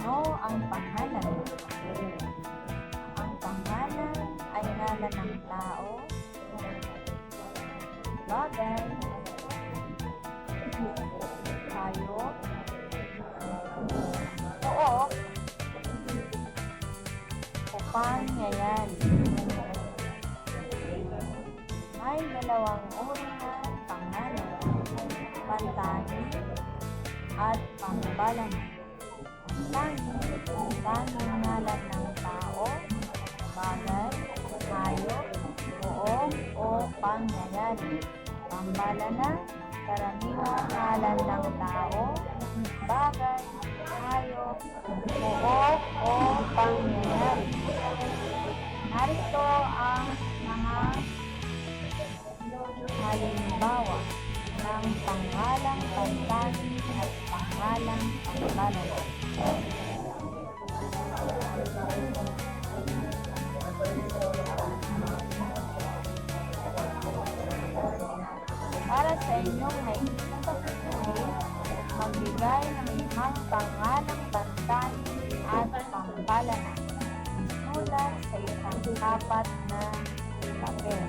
Ano ang pangalan mo? Ang pangalan ay ngalan ng tao, bagay, hayop, oo, o pangyayari. May dalawang uri ng pangalan, pantani at pambalan. Tani, tanging ngalan ng tao, bagay, hayop, buo o pangyayari. Pambalana, karaniwang ngalan ng tao, bagay, hayop, buo o pangyayari. Narito ang mga halimbawa ng pangalang pantani at pangalang pambalana. Para sa inyong pagpipili, magbigay ng limang pangalang pantani at pambalana. Sulat sa isang apat na papel.